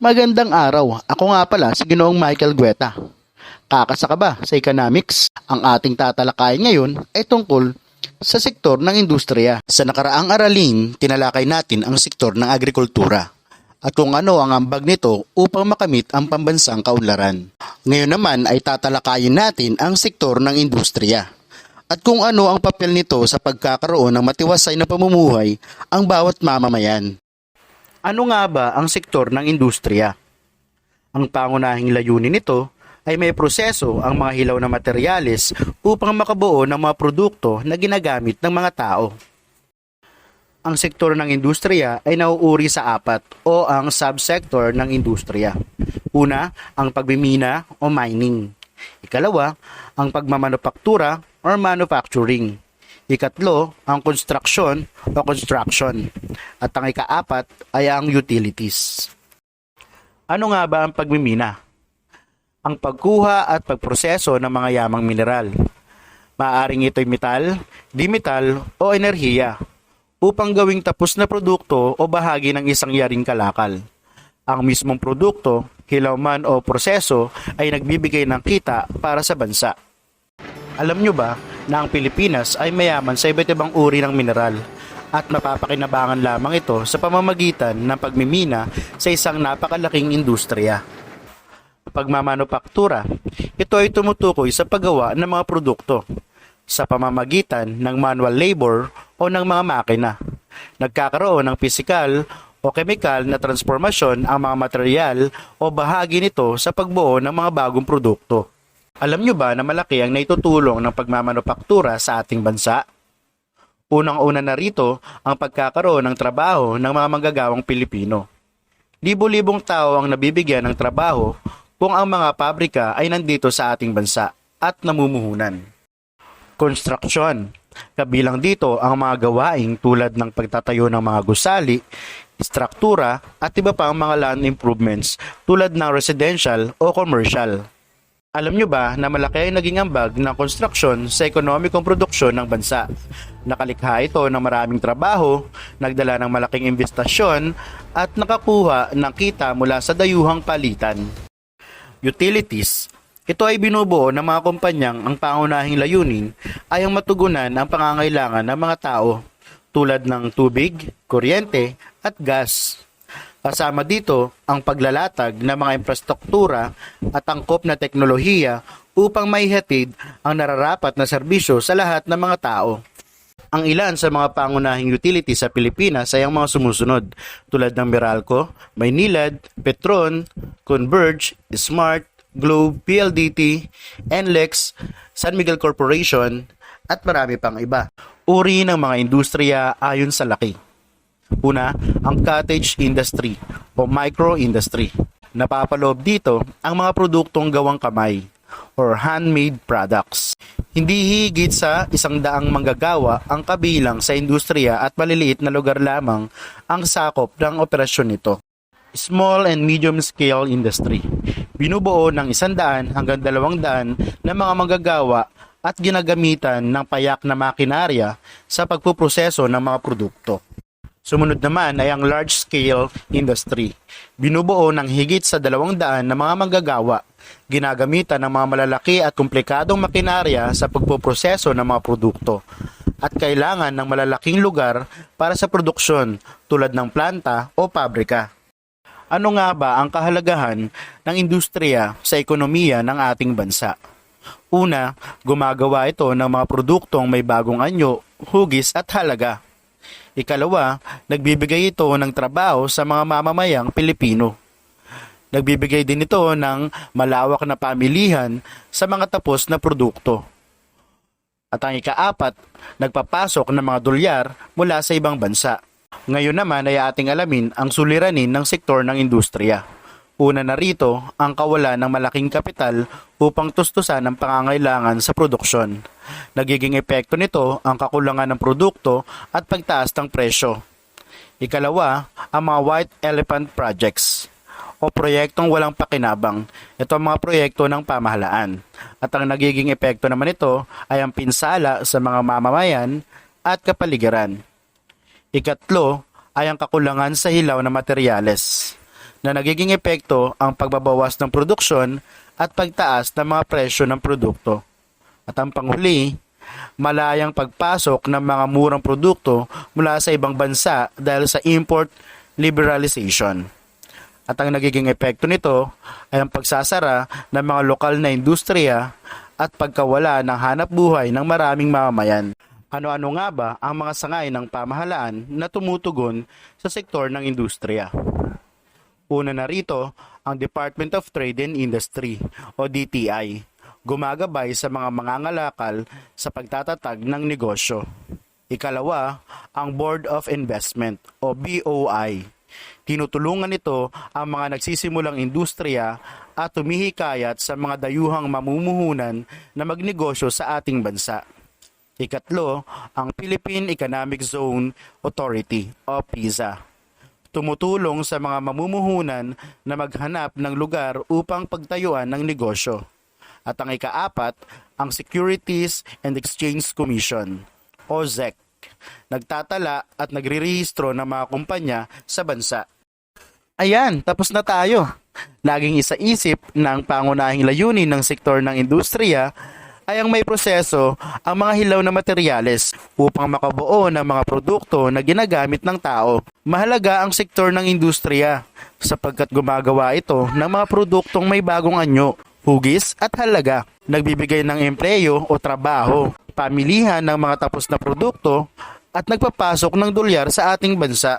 Magandang araw. Ako nga pala si Ginoong Michael Gueta. Kakasa ka ba sa economics? Ang ating tatalakayin ngayon ay tungkol sa sektor ng industriya. Sa nakaraang aralin, tinalakay natin ang sektor ng agrikultura at kung ano ang ambag nito upang makamit ang pambansang kaunlaran. Ngayon naman ay tatalakayin natin ang sektor ng industriya at kung ano ang papel nito sa pagkakaroon ng matiwasay na pamumuhay ang bawat mamamayan. Ano nga ba ang sektor ng industriya? Ang pangunahing layunin nito ay may proseso ang mga hilaw na materyales upang makabuo ng mga produkto na ginagamit ng mga tao. Ang sektor ng industriya ay nauuri sa apat o ang subsektor ng industriya. Una, ang pagmimina o mining. Ikalawa, ang pagmamanufaktura or manufacturing. Ikatlo, ang construction o construction. At ang ikaapat ay ang utilities. Ano nga ba ang pagmimina? Ang pagkuha at pagproseso ng mga yamang mineral. Maaring ito'y metal, dimetal o enerhiya upang gawing tapos na produkto o bahagi ng isang yaring kalakal. Ang mismong produkto, hilaw man o proseso ay nagbibigay ng kita para sa bansa. Alam nyo ba na ang Pilipinas ay mayaman sa iba't ibang uri ng mineral at mapapakinabangan lamang ito sa pamamagitan ng pagmimina sa isang napakalaking industriya. Pagmamanupaktura, ito ay tumutukoy sa paggawa ng mga produkto sa pamamagitan ng manual labor o ng mga makina. Nagkakaroon ng pisikal o kemikal na transformasyon ang mga material o bahagi nito sa pagbuo ng mga bagong produkto. Alam nyo ba na malaki ang naitutulong ng pagmamanupaktura sa ating bansa? Unang-una na rito ang pagkakaroon ng trabaho ng mga manggagawang Pilipino. Libo-libong tao ang nabibigyan ng trabaho kung ang mga pabrika ay nandito sa ating bansa at namumuhunan. Construction. Kabilang dito ang mga gawaing tulad ng pagtatayo ng mga gusali, struktura at iba pang mga land improvements tulad ng residential o commercial. Alam nyo ba na malaki ang naging ambag ng construction sa ekonomikong produksyon ng bansa? Nakalikha ito ng maraming trabaho, nagdala ng malaking investasyon at nakakuha ng kita mula sa dayuhang palitan. Utilities ito ay binubuo ng mga kumpanyang ang pangunahing layunin ay ang matugunan ang pangangailangan ng mga tao tulad ng tubig, kuryente at gas. Kasama dito ang paglalatag ng mga infrastruktura at angkop na teknolohiya upang maihatid ang nararapat na serbisyo sa lahat ng mga tao. Ang ilan sa mga pangunahing utility sa Pilipinas ay ang mga sumusunod tulad ng Meralco, Maynilad, Petron, Converge, Smart, Globe, PLDT, NLEX, San Miguel Corporation, at marami pang iba. Uri ng mga industriya ayon sa laki. Una, ang cottage industry o micro industry. Napapaloob dito ang mga produktong gawang kamay or handmade products. Hindi higit sa isang daang manggagawa ang kabilang sa industriya at maliliit na lugar lamang ang sakop ng operasyon nito. Small and medium scale industry. Binubuo ng 100 hanggang 200 na mga manggagawa at ginagamitan ng payak na makinarya sa pagpuproseso ng mga produkto. Sumunod naman ay ang large scale industry. Binubuo ng higit sa 200 na mga manggagawa. Ginagamitan ng mga malalaki at komplikadong makinarya sa pagpuproseso ng mga produkto at kailangan ng malalaking lugar para sa produksyon tulad ng planta o pabrika. Ano nga ba ang kahalagahan ng industriya sa ekonomiya ng ating bansa? Una, gumagawa ito ng mga produktong may bagong anyo, hugis at halaga. Ikalawa, nagbibigay ito ng trabaho sa mga mamamayang Pilipino. Nagbibigay din ito ng malawak na pamilihan sa mga tapos na produkto. At ang ikaapat, nagpapasok ng mga dolyar mula sa ibang bansa. Ngayon naman ay ating alamin ang suliranin ng sektor ng industriya. Una na rito ang kawalan ng malaking kapital upang tustusan ang pangangailangan sa produksyon. Nagiging epekto nito ang kakulangan ng produkto at pagtaas ng presyo. Ikalawa, ang mga white elephant projects o proyektong walang pakinabang. Ito ang mga proyekto ng pamahalaan. At ang nagiging epekto naman ito ay ang pinsala sa mga mamamayan at kapaligiran. Ikatlo ay ang kakulangan sa hilaw na materyales. Na nagiging epekto ang pagbabawas ng produksyon at pagtaas ng mga presyo ng produkto. At ang panghuli, malayang pagpasok ng mga murang produkto mula sa ibang bansa dahil sa import liberalization. At ang nagiging epekto nito ay ang pagsasara ng mga lokal na industriya at pagkawala ng hanap buhay ng maraming mamamayan. Ano-ano nga ba ang mga sangay ng pamahalaan na tumutugon sa sektor ng industriya? Una na rito, ang Department of Trade and Industry o DTI, gumagabay sa mga mangangalakal sa pagtatatag ng negosyo. Ikalawa, ang Board of Investment o BOI. Tinutulungan nito ang mga nagsisimulang industriya at tumihikayat sa mga dayuhang mamumuhunan na magnegosyo sa ating bansa. Ikatlo, ang Philippine Economic Zone Authority o PIZA. Tumutulong sa mga mamumuhunan na maghanap ng lugar upang pagtayuan ng negosyo. At ang ikaapat, ang Securities and Exchange Commission o ZEC. Nagtatala at nagrirehistro ng mga kumpanya sa bansa. Ayan, tapos na tayo. Laging isaisip ng pangunahing layunin ng sektor ng industriya ay ang may proseso ang mga hilaw na materyales upang makabuo ng mga produkto na ginagamit ng tao. Mahalaga ang sektor ng industriya sapagkat gumagawa ito ng mga produktong may bagong anyo, hugis at halaga. Nagbibigay ng empleyo o trabaho, pamilihan ng mga tapos na produkto at nagpapasok ng dolyar sa ating bansa.